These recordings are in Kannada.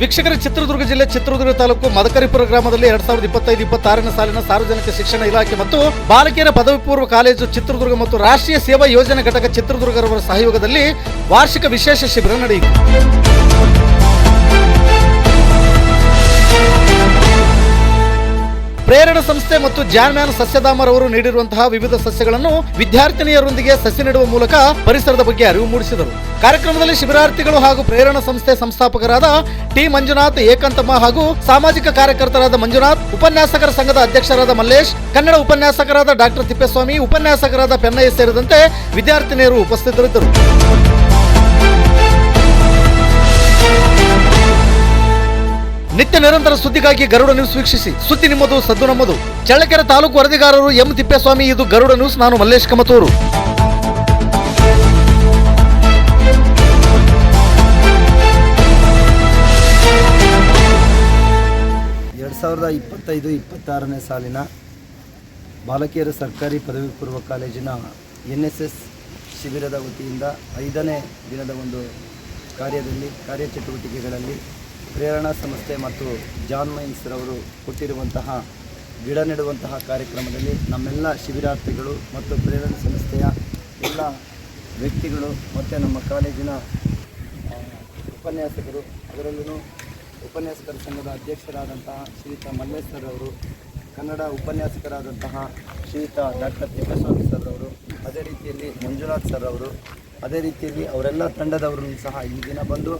ವೀಕ್ಷಕರ, ಚಿತ್ರದುರ್ಗ ಜಿಲ್ಲೆ ಚಿತ್ರದುರ್ಗ ತಾಲೂಕು ಮದಕರಿಪುರ ಗ್ರಾಮದಲ್ಲಿ ಎರಡ್ ಸಾವಿರದ ಇಪ್ಪತ್ತೈದು, ಇಪ್ಪತ್ತಾರನೇ ಸಾಲಿನ ಸಾರ್ವಜನಿಕ ಶಿಕ್ಷಣ ಇಲಾಖೆ ಮತ್ತು ಬಾಲಕಿಯರ ಪದವಿ ಪೂರ್ವ ಕಾಲೇಜು ಚಿತ್ರದುರ್ಗ ಮತ್ತು ರಾಷ್ಟ್ರೀಯ ಸೇವಾ ಯೋಜನೆ ಘಟಕ ಚಿತ್ರದುರ್ಗರವರ ಸಹಯೋಗದಲ್ಲಿ ವಾರ್ಷಿಕ ವಿಶೇಷ ಶಿಬಿರ ನಡೆಯಿತು. ಪ್ರೇರಣ ಸಂಸ್ಥೆ ಮತ್ತು ಜಾನ್ಮ್ಯಾನ್ ಸಸ್ಯಧಾಮರವರು ನೀಡಿರುವಂತಹ ವಿವಿಧ ಸಸ್ಯಗಳನ್ನು ವಿದ್ಯಾರ್ಥಿನಿಯರೊಂದಿಗೆ ಸಸಿ ನೆಡುವ ಮೂಲಕ ಪರಿಸರದ ಬಗ್ಗೆ ಅರಿವು ಮೂಡಿಸಿದರು. ಕಾರ್ಯಕ್ರಮದಲ್ಲಿ ಶಿಬಿರಾರ್ಥಿಗಳು ಹಾಗೂ ಪ್ರೇರಣ ಸಂಸ್ಥೆ ಸಂಸ್ಥಾಪಕರಾದ ಟಿ ಮಂಜುನಾಥ್, ಏಕಾಂತಮ್ಮ ಹಾಗೂ ಸಾಮಾಜಿಕ ಕಾರ್ಯಕರ್ತರಾದ ಮಂಜುನಾಥ್, ಉಪನ್ಯಾಸಕರ ಸಂಘದ ಅಧ್ಯಕ್ಷರಾದ ಮಲ್ಲೇಶ್, ಕನ್ನಡ ಉಪನ್ಯಾಸಕರಾದ ಡಾಕ್ಟರ್ ತಿಪ್ಪೇಸ್ವಾಮಿ, ಉಪನ್ಯಾಸಕರಾದ ಪೆನ್ನಯ್ಯ ಸೇರಿದಂತೆ ವಿದ್ಯಾರ್ಥಿನಿಯರು ಉಪಸ್ಥಿತರಿದ್ದರು. ನಿರಂತರ ಸುದ್ದಿಗಾಗಿ ಗರುಡ ನ್ಯೂಸ್ ವೀಕ್ಷಿಸಿ. ಸುದ್ದಿ ನಿಮ್ಮದು, ಸದ್ದು ನಮ್ಮದು. ಚಳ್ಳಕೆರೆ ತಾಲೂಕು ವರದಿಗಾರರು ಎಂ ತಿಪ್ಪೇಸ್ವಾಮಿ, ಇದು ಗರುಡ ನ್ಯೂಸ್ ನಾನು ಮಲ್ಲೇಶ್ ಕಮತೂರು. ಎರಡು ಸಾವಿರದ ಇಪ್ಪತ್ತೈದು, ಇಪ್ಪತ್ತಾರನೇ ಸಾಲಿನ ಬಾಲಕಿಯರ ಸರ್ಕಾರಿ ಪದವಿ ಪೂರ್ವ ಕಾಲೇಜಿನ ಎನ್ ಎಸ್ ಎಸ್ ಶಿಬಿರದ ವತಿಯಿಂದ ಐದನೇ ದಿನದ ಒಂದು ಕಾರ್ಯದಲ್ಲಿ, ಕಾರ್ಯಚಟುವಟಿಕೆಗಳಲ್ಲಿ ಪ್ರೇರಣಾ ಸಂಸ್ಥೆ ಮತ್ತು ಜಾನ್ ಮೈನ್ಸ್ ರವರು ಕೊಟ್ಟಿರುವಂತಹ ಗಿಡ ನೆಡುವಂತಹ ಕಾರ್ಯಕ್ರಮದಲ್ಲಿ ನಮ್ಮೆಲ್ಲ ಶಿಬಿರಾರ್ಥಿಗಳು ಮತ್ತು ಪ್ರೇರಣಾ ಸಂಸ್ಥೆಯ ಎಲ್ಲ ವ್ಯಕ್ತಿಗಳು ಮತ್ತು ನಮ್ಮ ಕಾಲೇಜಿನ ಉಪನ್ಯಾಸಕರು ಅದರಲ್ಲೂ ಉಪನ್ಯಾಸಕರ ಸಂಘದ ಅಧ್ಯಕ್ಷರಾದಂತಹ ಶ್ರೀಯುತ ಮಲ್ಲೇಶ್ವರ್ ಅವರು ಕನ್ನಡ ಉಪನ್ಯಾಸಕರಾದಂತಹ ಶ್ರೀಯುತ ಡಾಕ್ಟರ್ ತಿಪ್ಪೇಸ್ವಾಮಿ ಸರ್ ಅವರು ಅದೇ ರೀತಿಯಲ್ಲಿ ಮಂಜುನಾಥ್ ಸರ್ ಅವರು ಅದೇ ರೀತಿಯಲ್ಲಿ ಅವರೆಲ್ಲ ತಂಡದವರು ಸಹ ಈ ದಿನ ಬಂದು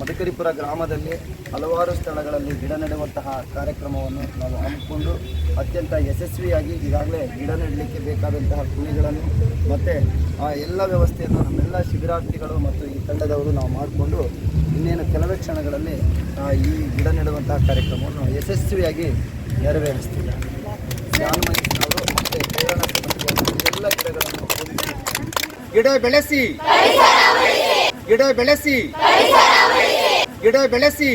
ಮದಕರಿಪುರ ಗ್ರಾಮದಲ್ಲಿ ಹಲವಾರು ಸ್ಥಳಗಳಲ್ಲಿ ಗಿಡ ನೆಡುವಂತಹ ಕಾರ್ಯಕ್ರಮವನ್ನು ನಾವು ಹಮ್ಮಿಕೊಂಡು ಅತ್ಯಂತ ಯಶಸ್ವಿಯಾಗಿ ಈಗಾಗಲೇ ಗಿಡ ನೆಡಲಿಕ್ಕೆ ಬೇಕಾದಂತಹ ಕುಣಿಗಳನ್ನು ಮತ್ತು ಆ ಎಲ್ಲ ವ್ಯವಸ್ಥೆಯನ್ನು ನಮ್ಮೆಲ್ಲ ಶಿಬಿರಾರ್ಥಿಗಳು ಮತ್ತು ಈ ತಂಡದವರು ನಾವು ಮಾಡಿಕೊಂಡು ಇನ್ನೇನು ಕೆಲವೇ ಕ್ಷಣಗಳಲ್ಲಿ ಈ ಗಿಡ ನೆಡುವಂತಹ ಕಾರ್ಯಕ್ರಮವನ್ನು ಯಶಸ್ವಿಯಾಗಿ ನೆರವೇರಿಸ್ತೀವಿ. ಅವರು ಮತ್ತು ಪ್ರೇರಣಾ ಎಲ್ಲ ಗಿಡಗಳನ್ನು ಗಿಡ ಬೆಳೆಸಿ. ಗಿಡ ಬೆಳೆಸಿ. ಗಿಡ ಬೆಳೆಸಿ.